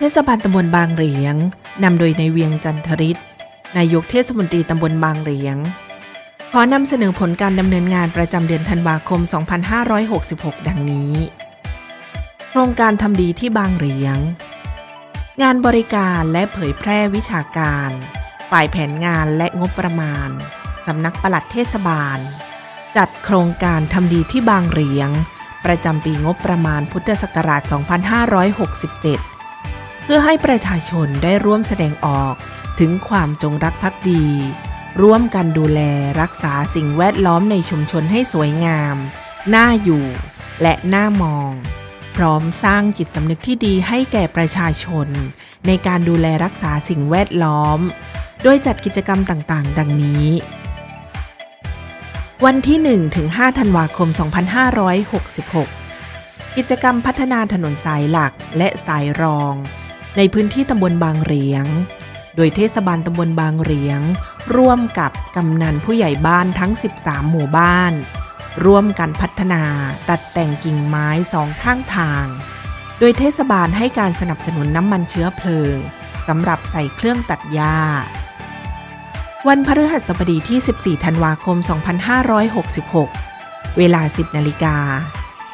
เทศบาลตำบลบางเหลียง นำโดยในเวียงจันทริศนายกเทศมนตรีตำบลบางเหลียง ขอนำเสนอผลการดำเนินงานประจำเดือนธันวาคม 2566 ดังนี้ โครงการทำดีที่บางเหลียง งานบริการและเผยแพร่วิชาการ ฝ่ายแผนงานและงบประมาณ สำนักปลัดเทศบาล จัดโครงการทำดีที่บางเหลียง ประจำปีงบประมาณพุทธศักราช 2567 เพื่อให้ประชาชนได้ร่วมแสดงออกถึงความจงรักภักดี ร่วมกันดูแลรักษาสิ่งแวดล้อมในชุมชนให้สวยงาม น่าอยู่ และน่ามอง พร้อมสร้างจิตสำนึกที่ดีให้แก่ประชาชน ในการดูแลรักษาสิ่งแวดล้อมโดยจัดกิจกรรมต่างๆ ดังนี้ วันที่ 1 ถึง 5 ธันวาคม 2566 กิจกรรมพัฒนาถนนสายหลักและสายรอง ในพื้นที่ตำบลบางเหรียง โดยเทศบาลตำบลบางเหรียง ร่วมกับกำนันผู้ใหญ่บ้านทั้ง 13 หมู่บ้าน ร่วมกันพัฒนาตัดแต่งกิ่งไม้สองข้างทาง โดยเทศบาลให้การสนับสนุนน้ำมันเชื้อเพลิงสำหรับใส่เครื่องตัดหญ้า วันพฤหัสบดีที่ 14 ธันวาคม 2566 เวลา 10 นาฬิกา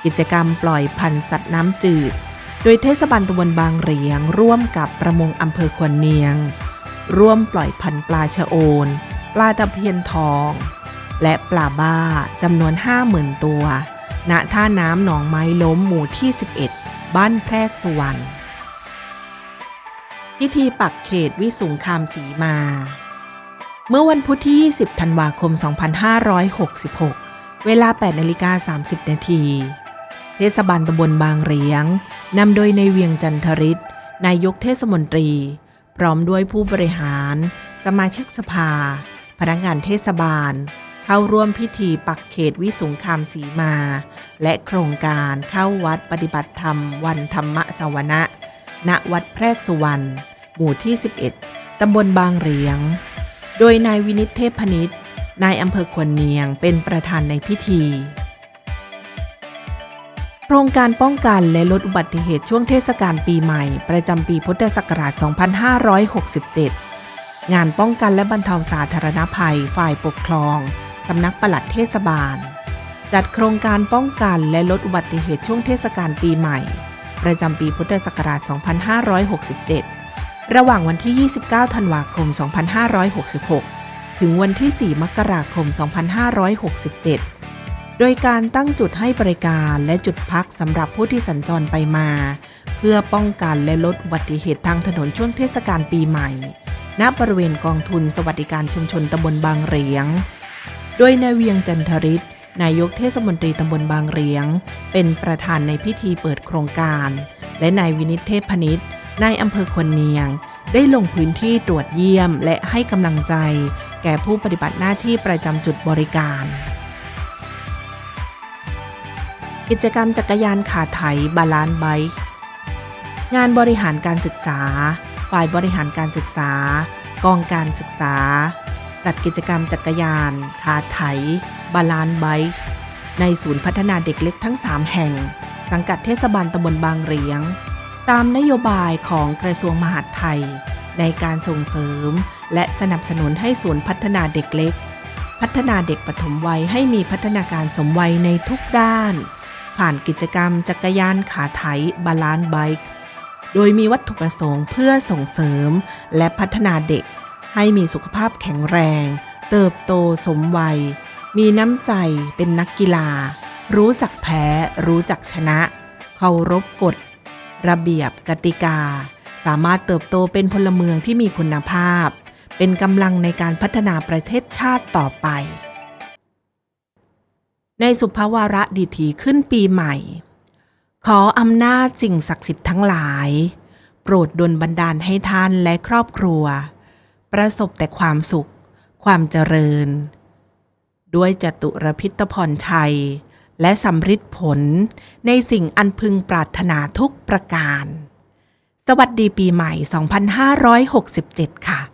กิจกรรมปล่อยพันธุ์สัตว์น้ำจืด โดยเทศบาลตำบลบางเหรียง ร่วมกับประมงอำเภอควนเนียง ร่วมปล่อยพันธุ์ปลาชะโอน ปลาตะเพียนทอง และปลาบ้าจำนวน 50,000 ตัว ณท่าน้ำหนองไม้ล้มหมู่ที่ 11 บ้านแพรกสุวรรณพิธีปักเขตวิสุงคามสีมา เมื่อวันพุธที่ 20 ธันวาคม 2566 เวลา 8นาฬิกา30 นาที เทศบาลตำบลบางเหรียงนำโดยในเวียงจันทริศนายกเทศมนตรี พร้อมด้วยผู้บริหาร สมาชิกสภา พนักงานเทศบาล เข้าร่วมพิธีปักเขตวิสุงคามสีมา และโครงการเข้าวัดปฏิบัติธรรม วันธรรมสวนะ ณวัดแพรกสุวรรณหมู่ที่ 11 ตำบลบางเหรียง โดยนายวินิตเทพพนิษฐ์นายอำเภอควรเนียงเป็นประธานในพิธี ครงการป้องกันและลดอุบัติเหตุช่วงเทศกาลปีใหม่ ประจำปีพุทธศักราช 2567 งานป้องกันและบรรเทาสาธารณภัย ฝ่ายปกครอง สำนักปลัดเทศบาล จัดโครงการป้องกันและลดอุบัติเหตุช่วงเทศกาลปีใหม่ ประจำปีพุทธศักราช 2567 ระหว่างวันที่ 29 ธันวาคม 2566 ถึงวันที่ 4 มกราคม 2567 โดยการตั้งจุดให้บริการและจุดพักสำหรับผู้ที่สัญจรไปมา เพื่อป้องกันและลดอุบัติเหตุทางถนนช่วงเทศกาลปีใหม่ ณบริเวณกองทุนสวัสดิการชุมชนตำบลบางเหรียง โดยนายเวียงจันทริศนายกเทศมนตรีตำบลบางเหรียง เป็นประธานในพิธีเปิดโครงการ และนายวินิตเทพพนิษฐ์นายอำเภอควรเนียง ได้ลงพื้นที่ตรวจเยี่ยมและให้กำลังใจ แก่ผู้ปฏิบัติหน้าที่ประจำจุดบริการ กิจกรรมจักรยานขาไถบาลานไบค์งานบริหารการศึกษา ฝ่ายบริหารการศึกษา กองการศึกษา จัดกิจกรรมจักรยาน ขาไถบาลานไบค์ในศูนย์พัฒนาเด็กเล็กทั้ง 3 แห่ง สังกัดเทศบาลตำบลบางเหรียง ตามนโยบายของกระทรวงมหาดไทย ในการส่งเสริม และสนับสนุนให้ศูนย์พัฒนาเด็กเล็ก พัฒนาเด็กปฐมวัยให้มีพัฒนาการสมวัยในทุกด้าน ผ่านกิจกรรมจักรยานขาไถบาลานซ์ไบค์โดยมีวัตถุประสงค์เพื่อส่งเสริมและพัฒนาเด็ก ให้มีสุขภาพแข็งแรง เติบโตสมวัย มีน้ำใจเป็นนักกีฬา รู้จักแพ้ รู้จักชนะ เคารพกฎ ระเบียบกติกา สามารถเติบโตเป็นพลเมืองที่มีคุณภาพ เป็นกำลังในการพัฒนาประเทศชาติต่อไป ในสุภวาระดิถีขึ้นปีใหม่ ขออำนาจสิ่งศักดิ์สิทธิ์ทั้งหลาย โปรดดลบันดาลให้ท่านและครอบครัว ประสบแต่ความสุข ความเจริญ ด้วยจตุรพิทพรชัย และสำฤทธิ์ผลในสิ่งอันพึงปรารถนาทุกประการ สวัสดีปีใหม่ 2567 ค่ะ